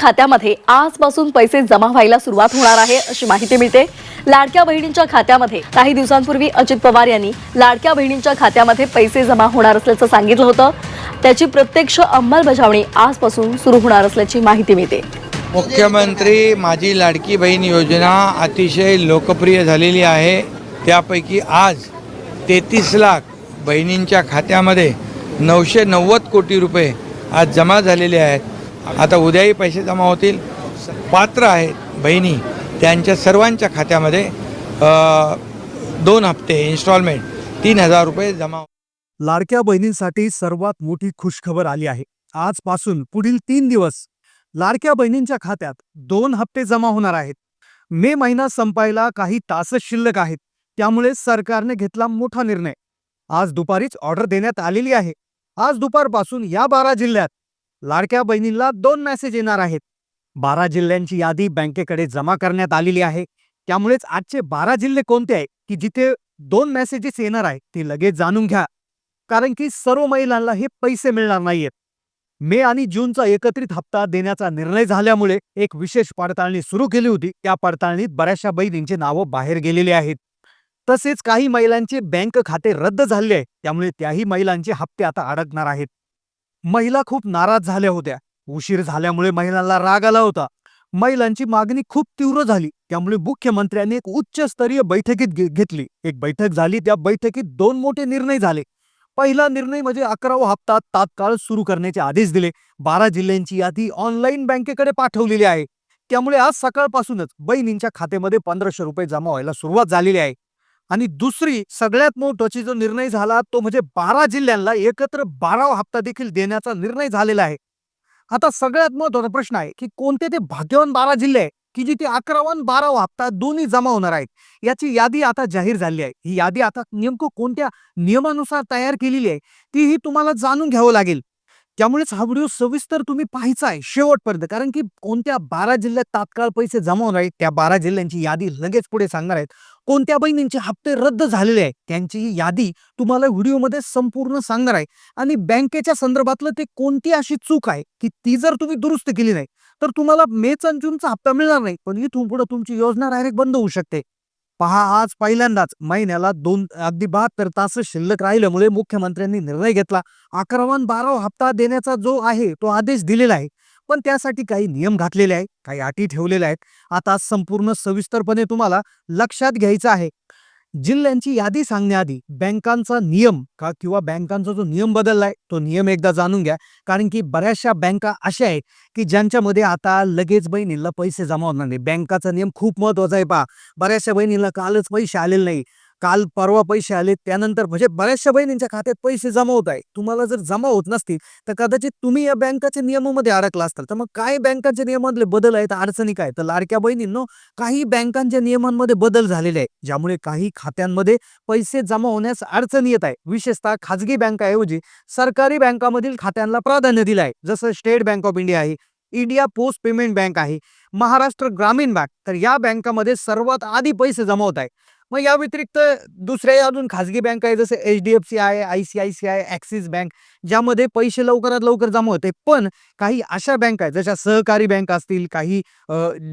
खात्यामध्ये आजपासून पैसे जमा व्हायला सुरुवात होणार आहे अशी माहिती मिळते. लाडक्या बहिणींच्या खात्यामध्ये काही दिवसांपूर्वी अजित पवार यांनी लाडक्या बहिणींच्या खात्यामध्ये पैसे जमा होणार असल्याचं सांगितलं होतं. त्याची प्रत्यक्ष अंमलबजावणी आजपासून सुरू होणार असल्याची माहिती मिळते. मुख्यमंत्री माझी लाडकी बहीण योजना अतिशय लोकप्रिय झालेली आहे. त्यापैकी आज तेहतीस लाख बहिणींच्या खात्यामध्ये नऊशे नव्वद कोटी रुपये आज जमा झालेले आहेत. आता उद्याही पैसे जमा होतील. पात्र आहेत बहिणी त्यांच्या सर्वांच्या खात्यामध्ये दोन हप्ते इन्स्टॉलमेंट तीन हजार रुपये जमा हो- लाडक्या बहिणींसाठी सर्वात मोठी खुशखबर आली आहे. आजपासून पुढील तीन दिवस लाडक्या बहिणींच्या खात्यात दोन हप्ते जमा होणार आहेत. मे महिना संपायला काही तासच शिल्लक आहेत. त्यामुळे सरकारने घेतला मोठा निर्णय. आज दुपारीच ऑर्डर देण्यात आलेली आहे. आज दुपारपासून या बारा जिल्ह्यात लाडक्या बहिणींना दोन मेसेज येणार आहेत. बारा जिल्ह्यांची यादी बँकेकडे जमा करण्यात आलेली आहे. त्यामुळेच आजचे बारा जिल्हे कोणते आहे की जिथे दोन मेसेजेस येणार आहे ते लगेच जाणून घ्या. कारण की सर्व महिलांना हे पैसे मिळणार नाहीयेत. मे आणि जूनचा एकत्रित हप्ता देण्याचा निर्णय झाल्यामुळे एक विशेष पडताळणी सुरू केली होती. त्या पडताळणीत बऱ्याचशा बहिणींची नावं बाहेर गेलेली आहेत. तसेच काही महिलांचे बँक खाते रद्द झाले आहे. त्यामुळे त्याही महिलांचे हप्ते आता अडकणार आहेत. महिला खूप नाराज झाल्या होत्या. उशीर झाल्यामुळे महिलांना राग आला होता. महिलांची मागणी खूप तीव्र झाली. त्यामुळे मुख्यमंत्र्यांनी एक उच्चस्तरीय बैठकीत घेतली. एक बैठक झाली. त्या बैठकीत दोन मोठे निर्णय झाले. पहिला निर्णय म्हणजे अकरावा हप्ता तात्काळ सुरू करण्याचे आदेश दिले. बारा जिल्ह्यांची यादी ऑनलाईन बँकेकडे पाठवलेली आहे. त्यामुळे आज सकाळपासूनच बहिणींच्या खात्यामध्ये पंधराशे रुपये जमा व्हायला सुरुवात झालेली आहे. आणि दुसरी सगळ्यात महत्वाची जो निर्णय झाला तो म्हणजे बारा जिल्ह्यांना एकत्र बारावा हप्ता देखील देण्याचा निर्णय झालेला आहे. आता सगळ्यात महत्त्वाचा प्रश्न आहे की कोणते ते भाग्यवान बारा जिल्हे आहे की जिथे अकरावा आणि बारावा हप्ता दोन्ही जमा होणार आहेत? याची यादी आता जाहीर झाली आहे. ही यादी आता नेमकं कोणत्या नियमानुसार तयार केलेली आहे ती ही तुम्हाला जाणून घ्यावं लागेल. त्यामुळेच हा व्हिडिओ सविस्तर तुम्ही पाहायचा आहे शेवटपर्यंत कारण की कोणत्या बारा जिल्ह्यात तात्काळ पैसे जमा होणार आहेत त्या बारा जिल्ह्यांची यादी लगेच पुढे सांगणार आहेत. कोणत्या बहिणींचे हप्ते रद्द झालेले आहेत त्यांची ही यादी तुम्हाला व्हिडिओमध्ये संपूर्ण सांगणार आहे. आणि बँकेच्या संदर्भातलं ते कोणती अशी चूक आहे की ती जर तुम्ही दुरुस्त केली नाही तर तुम्हाला मेच आणि जूनचा हप्ता मिळणार नाही पण इथून पुढे तुमची योजना डायरेक्ट बंद होऊ शकते. पहा आज पहिल्यांदाच महिन्याला दोन अगदी बहात्तर तास शिल्लक राहिल्यामुळे मुख्यमंत्र्यांनी निर्णय घेतला. अकरावा बारावा हप्ता देण्याचा जो आहे तो आदेश दिलेला आहे. पण त्यासाठी काही नियम घातलेले आहेत काही अटी ठेवलेल्या आहेत. आता संपूर्ण सविस्तरपणे तुम्हाला लक्षात घ्यायचं आहे. जिल्ह्यांची यादी सांगण्याआधी बँकांचा नियम का किंवा बँकांचा जो नियम बदललाय तो नियम एकदा जाणून घ्या. कारण की बऱ्याचशा बँका अशा आहेत की ज्यांच्यामध्ये आता लगेच बहिणीला पैसे जमा होणार नाही. बँकाचा नियम खूप महत्त्वाचा आहे पहा. बऱ्याचशा बहिणीला कालच पैसे आलेले नाही काल परवा पैसे आले त्यानंतर म्हणजे बऱ्याचशा बहिणींच्या खात्यात पैसे जमा होत आहे तुम्हाला जर जमा होत नसतील तर कदाचित तुम्ही या बँकाच्या नियमामध्ये अडकला असताल तर मग काय बँकांच्या नियमातले बदल आहेत अडचणी काय तर लाडक्या बहिणींनो काही बँकांच्या नियमांमध्ये बदल झालेले आहे ज्यामुळे काही खात्यांमध्ये पैसे जमा होण्यास अडचणी येत आहे विशेषतः खाजगी बँकाऐवजी सरकारी बँकामधील खात्यांना प्राधान्य दिलं आहे. जसं स्टेट बँक ऑफ इंडिया आहे इंडिया पोस्ट पेमेंट बँक आहे महाराष्ट्र ग्रामीण बँक. तर या बँकामध्ये सर्वात आधी पैसे जमा होत आहे मग या व्यतिरिक्त दुसऱ्या अजून खाजगी बँक आहे जसं एच डी एफ सी आहे I C I C I Axis Bank ज्यामध्ये पैसे लवकरात लवकर जमा होते. पण काही अशा बँक आहेत जशा सहकारी बँक असतील काही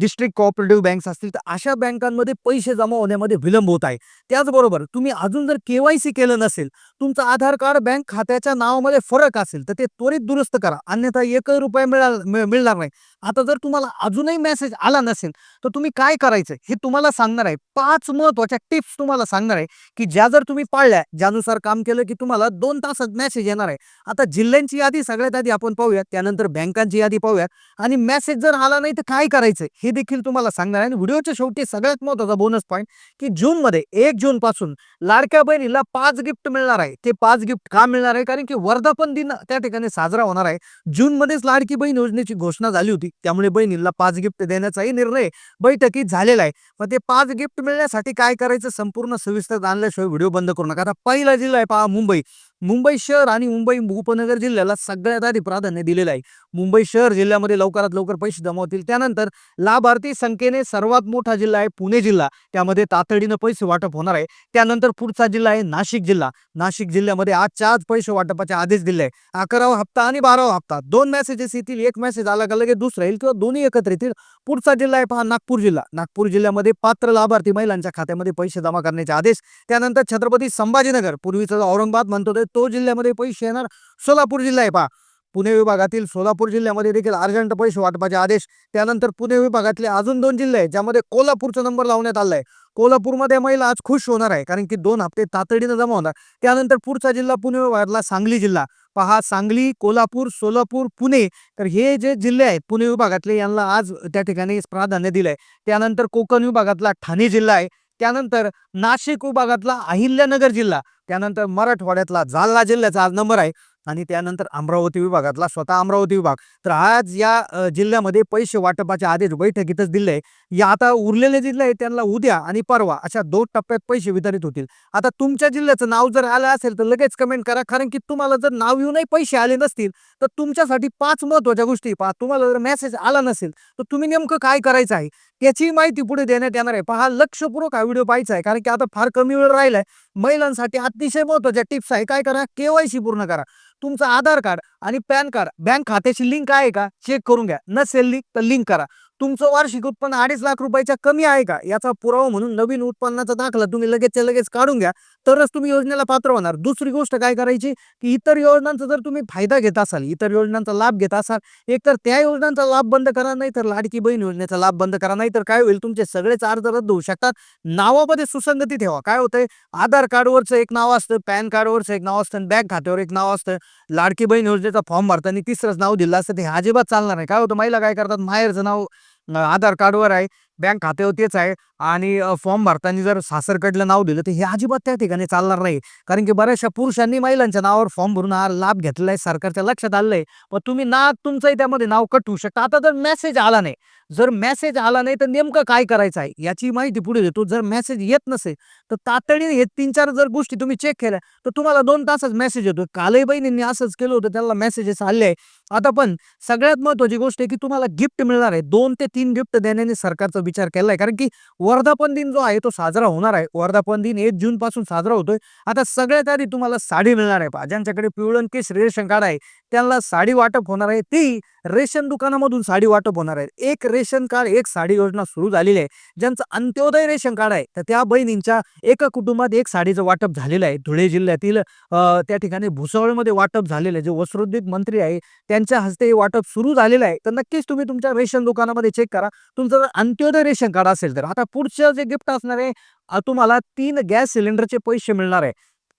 डिस्ट्रिक्ट कोऑपरेटिव्ह बँक्स असतील तर अशा बँकांमध्ये पैसे जमा होण्यामध्ये विलंब होत आहे. त्याचबरोबर तुम्ही अजून जर केवायसी केलं नसेल तुमचं आधार कार्ड बँक खात्याच्या नावामध्ये फरक असेल तर ते त्वरित दुरुस्त करा. अन्यथा एकही रुपये मिळा मिळणार नाही. आता जर तुम्हाला अजूनही मेसेज आला नसेल तर तुम्ही काय करायचं हे तुम्हाला सांगणार आहे. पाच महत्त्वाच्या टिप्स तुम्हाला सांगणार आहे की ज्या जर तुम्ही पाळल्या ज्यानुसार काम केलं की तुम्हाला दोन तासात मेसेज येणार आहे. आता जिल्ह्यांची यादी सगळ्यात आधी आपण पाहूयात त्यानंतर बँकांची यादी पाहूयात. आणि मेसेज जर आला नाही तर काय करायचं हे देखील तुम्हाला सांगणार आहे. आणि व्हिडिओच्या शेवटी सगळ्यात महत्त्वाचा बोनस पॉईंट की जूनमध्ये एक जून पासून लाडक्या बहिणीला पाच गिफ्ट मिळणार आहे. ते पाच गिफ्ट का मिळणार आहे? कारण की वर्धापन दिन त्या ठिकाणी साजरा होणार आहे. जूनमध्येच लाडकी बहीण योजनेची घोषणा झाली होती. त्यामुळे बहिणीला पाच गिफ्ट देण्याचाही निर्णय बैठकीत झालेला आहे. मग ते पाच गिफ्ट मिळण्यासाठी काय करायचं? संपूर्ण सविस्तर आणल्याशिवाय व्हिडिओ बंद करू नका. आता पहिला जिल्हा आहे पहा मुंबई. मुंबई शहर आणि मुंबई उपनगर जिल्ह्याला सगळ्यात आधी प्राधान्य दिलेलं आहे. मुंबई शहर जिल्ह्यामध्ये लवकरात लवकर पैसे जमा होतील त्यानंतर लाभार्थी संख्येने सर्वात मोठा जिल्हा आहे पुणे जिल्हा. त्यामध्ये तातडीनं पैसे वाटप होणार आहे. त्यानंतर पुढचा जिल्हा आहे नाशिक जिल्हा. नाशिक जिल्ह्यामध्ये आजच्या आज पैसे वाटपाचे आदेश दिले आहे अकरावा हप्ता आणि बारावा हप्ता. दोन मेसेजेस येतील. एक मेसेज आला का लगेच दुसरा येईल किंवा दोन्ही एकत्र येतील. पुढचा जिल्हा आहे पहा नागपूर जिल्हा. नागपूर जिल्ह्यामध्ये पात्र लाभार्थी महिलांच्या खात्यामध्ये पैसे जमा करण्याचे आदेश. त्यानंतर छत्रपती संभाजीनगर. पूर्वीचा औरंगाबाद म्हणतो तो जिल्ह्यामध्ये पैसे येणार? सोलापूर जिल्हा आहे पहा. पुणे विभागातील सोलापूर जिल्ह्यामध्ये देखील अर्जंट पैसे वाटपाचे आदेश. त्यानंतर पुणे विभागातले अजून दोन जिल्हे आहेत ज्यामध्ये कोल्हापूरचा नंबर लावण्यात आला आहे. कोल्हापूरमध्ये महिला आज खुश होणार आहे कारण की दोन हप्ते तातडीनं जमा होणार. त्यानंतर पुढचा जिल्हा पुणे विभागातला सांगली जिल्हा. पहा सांगली कोल्हापूर सोलापूर पुणे. तर हे जे जिल्हे आहेत पुणे विभागातले यांना आज त्या ठिकाणी प्राधान्य दिलं आहे त्यानंतर कोकण विभागातला ठाणे जिल्हा आहे. त्यानंतर नाशिक विभागातला अहिल्यानगर जिल्हा त्यानंतर मराठवाड्यातला जालना जिल्ह्याचा आज नंबर आहे. आणि त्यानंतर अमरावती विभागातला स्वतः अमरावती विभाग. तर आज या जिल्ह्यामध्ये पैसे वाटपाचे आदेश बैठकीतच दिले या आता उरलेले जिल्हे आहेत त्यांना उद्या आणि परवा अशा दोन टप्प्यात पैसे वितरित होतील. आता तुमच्या जिल्ह्याचं नाव जर आलं असेल तर लगेच कमेंट करा. कारण की तुम्हाला जर नाव येऊनही पैसे आले नसतील तर तुमच्यासाठी पाच महत्त्वाच्या गोष्टी पहा तुम्हाला जर मेसेज आला नसेल तर तुम्ही नेमकं काय करायचं आहे? त्याची माहिती पुढे देण्यात येणार आहे. पहा लक्षपूर्वक हा व्हिडिओ पाहायचा आहे. कारण की आता फार कमी वेळ राहिलाय. महिलांसाठी अतिशय महत्त्वाच्या टिप्स आहे. काय करा? केवायसी पूर्ण करा. तुमचं आधार कार्ड आणि पॅन कार्ड बँक खात्याची लिंक आहे का? चेक करून घ्या. नसेल लिंक तर लिंक करा. तुमचं वार्षिक उत्पन्न अडीच लाख रुपयाच्या कमी आहे का? याचा पुरावा म्हणून नवीन उत्पन्नाचा दाखला तुम्ही लगेचच्या लगेच काढून घ्या. तरच तुम्ही योजनेला पात्र होणार. दुसरी गोष्ट काय करायची? की इतर योजनांचा जर तुम्ही फायदा घेत असाल इतर योजनांचा लाभ घेत असाल एक तर त्या योजनांचा लाभ बंद करा नाही तर लाडकी बहीण योजनेचा लाभ बंद करा नाही तर काय होईल? तुमचे सगळेच अर्ज रद्द होऊ शकतात. नावामध्ये सुसंगती ठेवा. काय होतंय? आधार कार्डवरचं एक नाव असतं पॅन कार्डवरचं एक नाव असतं बँक खात्यावर एक नाव असतं. लाडकी बहीण योजनेचा फॉर्म भरताना तिसरंच नाव दिलं असतं. ते अजिबात चालणार नाही. काय होतं? महिला काय करतात? माहेरचं नाव आधार कार्डवर आहे बँक खात्यावर तेच आहे आणि फॉर्म भरताना जर सासरकडलं नाव दिलं तर हे अजिबात त्या ठिकाणी चालणार नाही. कारण की बऱ्याचशा पुरुषांनी महिलांच्या नावावर फॉर्म भरून हा लाभ घेतलेला आहे सरकारच्या लक्षात आलेलं आहे. पण तुम्ही ना तुमचंही त्यामध्ये नाव कट होऊ शकता. आता जर मेसेज आला नाही. जर मेसेज आला नाही तर नेमकं काय करायचं आहे? याची माहिती पुढे देतो. जर मेसेज येत नसेल तर तातडीने हे तीन चार जर गोष्टी तुम्ही चेक केल्या तर तुम्हाला दोन तासच मेसेज येतो कालही बहिणींनी असंच केलं होतं त्याला मेसेजेस आले आहे आता पण सगळ्यात महत्वाची गोष्ट आहे की तुम्हाला गिफ्ट मिळणार आहे. दोन ते तीन गिफ्ट देण्याने सरकारचा विचार केला आहे कारण की वर्धापन दिन जो आहे तो साजरा होणार आहे. वर्धापन दिन एक जून पासून साजरा होतोय. आता सगळ्यात आधी तुम्हाला साडी मिळणार आहे. ज्यांच्याकडे पिवळण केस रेशन कार्ड आहे त्यांना साडी वाटप होणार आहे. ती रेशन दुकानामधून साडी वाटप होणार आहे. एक रेशन रेशन कार्ड एक साडी योजना सुरू झालेली आहे. ज्यांचं अंत्योदय रेशन कार्ड आहे. तर त्या बहिणींच्या एका कुटुंबात एक साडीचं वाटप झालेलं आहे. धुळे जिल्ह्यातील त्या ठिकाणी भुसावळमध्ये वाटप झालेलं आहे. जे वस्त्रोद्योग मंत्री आहे त्यांच्या हस्ते हे वाटप सुरू झालेलं आहे. तर नक्कीच तुम्ही तुमच्या रेशन दुकानामध्ये चेक करा. तुमचं जर अंत्योदय रेशन कार्ड असेल तर. आता पुढचं जे गिफ्ट असणार आहे तुम्हाला तीन गॅस सिलेंडरचे पैसे मिळणार आहे.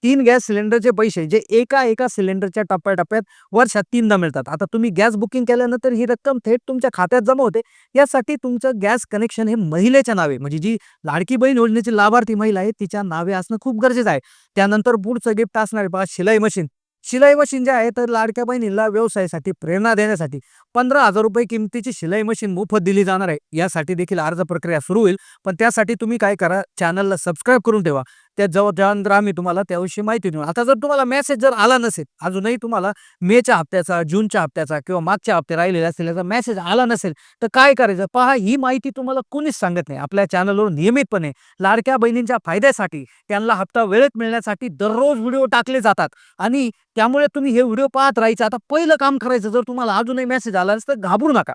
तीन गॅस सिलेंडरचे पैसे जे एका एका सिलेंडरच्या टप्प्याटप्प्यात वर्षात तीनदा मिळतात. आता तुम्ही गॅस बुकिंग केल्यानंतर ही रक्कम थेट तुमच्या खात्यात जमा होते. यासाठी तुमचं गॅस कनेक्शन हे महिलेच्या नावे म्हणजे जी लाडकी बहीण योजनेची लाभार्थी महिला आहे तिच्या नावे असणं खूप गरजेचं आहे. त्यानंतर पुढचं गिफ्ट असणार आहे बघा शिलाई मशीन. शिलाई मशीन जे आहे तर लाडक्या बहिणीला व्यवसायासाठी प्रेरणा देण्यासाठी पंधरा हजार रुपये किमतीची शिलाई मशीन मोफत दिली जाणार आहे. यासाठी देखील अर्ज प्रक्रिया सुरू होईल. पण त्यासाठी तुम्ही काय करा चॅनलला सबस्क्राईब करून ठेवा. त्या जवळ त्यानंतर आम्ही तुम्हाला त्याविषयी माहिती देऊ. आता जर तुम्हाला मेसेज जर आला नसेल अजूनही तुम्हाला मेच्या हप्त्याचा जूनच्या हप्त्याचा किंवा मागच्या हप्ते राहिलेला असेल याचा मेसेज आला नसेल तर काय करायचं? पहा ही माहिती तुम्हाला कोणीच सांगत नाही. आपल्या चॅनलवर नियमितपणे लाडक्या बहिणींच्या फायद्यासाठी त्यांना हप्ता वेळेत मिळण्यासाठी दररोज व्हिडिओ टाकले जातात. आणि त्यामुळे तुम्ही हे व्हिडिओ पाहत राहायचं. आता पहिलं काम करायचं जर तुम्हाला अजूनही मेसेज आला तर घाबरू नका.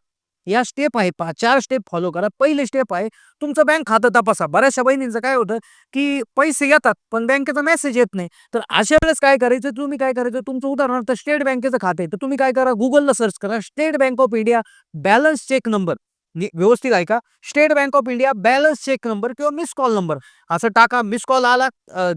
या स्टेप आहे पहा चार स्टेप फॉलो करा. पहिले स्टेप आहे तुमचं बँक खातं तपासा. बऱ्याचशा बहिणींचं काय होतं की पैसे येतात पण बँकेचा मेसेज येत नाही. तर अशा वेळेस काय करायचं? तुम्ही काय करायचं? तुमचं उदाहरणार्थ स्टेट बँकेचं खातं आहे. तर तुम्ही काय करा? गुगलला सर्च करा. State Bank of India balance check number व्यवस्थित आहे का State Bank of India balance check number किंवा मिस कॉल नंबर असं टाका. मिस कॉल आला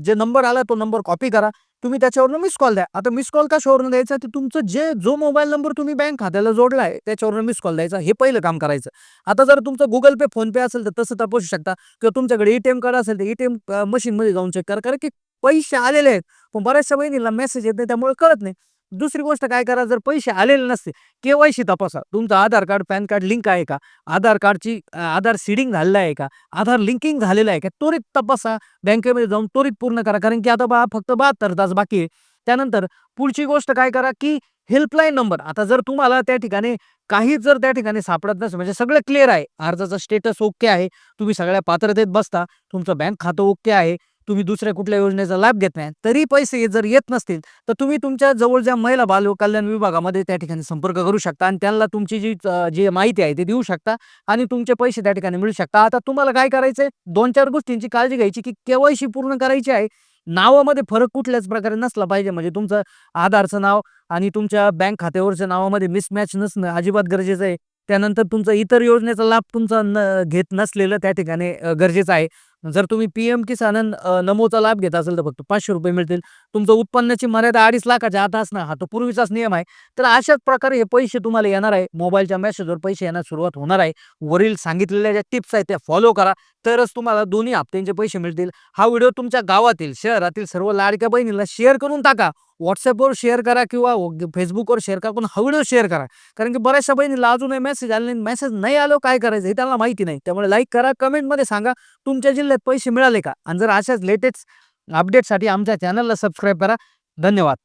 जे नंबर आला तो नंबर कॉपी करा. तुम्ही त्याच्यावरनं मिस कॉल द्या. आता मिस कॉल कशावरून द्यायचा? ते तुमचं जे जो मोबाईल नंबर तुम्ही बँक खात्याला जोडला आहे त्याच्यावरून मिस कॉल द्यायचा. हे पहिलं काम करायचं. आता जर तुमचं गुगल पे फोन पे असेल तर तसं तपासू शकता. किंवा तुमच्याकडे एटीएम कार्ड असेल तर एटीएम मशीनमध्ये जाऊन चेक करा. कारण की पैसे आलेले आहेत. पण बऱ्याचशा बहिणीला मेसेज येत नाही त्यामुळे कळत नाही. दुसरी गोष्ट काय करा जर पैसे आलेले नसते केवायसी तपासा. तुमचं Aadhaar card PAN card link आहे का? आधार कार्डची आधार सीडिंग झालेलं आहे का? आधार लिंकिंग झालेलं आहे का? त्वरित तपासा. बँकेमध्ये जाऊन त्वरित पूर्ण करा कारण की आता बा फक्त बहात्तर तास बाकी आहे. त्यानंतर पुढची गोष्ट काय करा की हेल्पलाईन नंबर. आता जर तुम्हाला त्या ठिकाणी काहीच जर त्या ठिकाणी सापडत नसेल म्हणजे सगळं क्लिअर आहे. अर्जाचा स्टेटस ओके आहे. तुम्ही सगळ्या पात्रतेत बसता. तुमचं बँक खातं ओके आहे. तुम्ही दुसऱ्या कुठल्या योजनेचा लाभ घेत नाही. तरी पैसे जर येत नसतील तर तुम्ही तुमच्या जवळच्या महिला बाल कल्याण विभागामध्ये त्या ठिकाणी संपर्क करू शकता आणि त्यांना तुमची जी जी माहिती आहे ती देऊ शकता आणि तुमचे पैसे त्या ठिकाणी मिळू शकता. आता तुम्हाला काय करायचंय? दोन चार गोष्टींची काळजी घ्यायची की केवायसी पूर्ण करायची आहे. नावामध्ये फरक कुठल्याच प्रकारे नसला पाहिजे. म्हणजे तुमचं आधारचं नाव आणि तुमच्या बँक खात्यावरच्या नावामध्ये मिसमॅच नसणं अजिबात गरजेचं आहे. त्यानंतर तुमचा इतर योजनेचा लाभ तुमचा न घेत नसलेलं त्या ठिकाणी गरजेचं आहे. जर तुम्ही पी एम किसान नमोचा लाभ घेत असेल तर फक्त पाचशे रुपये मिळतील. तुमचं उत्पन्नाची मर्यादा अडीच लाखाच्या आता असणं हा तो पूर्वीचाच नियम आहे. तर अशाच प्रकारे हे पैसे तुम्हाला येणार आहे. मोबाईलच्या मेसेजवर पैसे येण्यास सुरुवात होणार आहे. वरील सांगितलेल्या ज्या टिप्स आहेत त्या फॉलो करा. तरच तुम्हाला दोन्ही हप्त्यांचे पैसे मिळतील. हा व्हिडिओ तुमच्या गावातील शहरातील सर्व लाडक्या बहिणीला शेअर करून टाका. व्हॉट्सअपवर शेअर करा किंवा फेसबुकवर शेअर करा पण हा व्हिडिओ शेअर करा. कारण की बऱ्याचशा बहिणीला अजूनही मेसेज आले नाही. मेसेज नाही आलो काय करायचं? हे त्यांना माहिती नाही. त्यामुळे लाईक करा कमेंटमध्ये सांगा तुमच्या जिल्ह्यात पैसे मिळाले का? आणि जर अशाच लेटेस्ट अपडेटसाठी आमच्या चॅनलला सबस्क्राईब करा. धन्यवाद.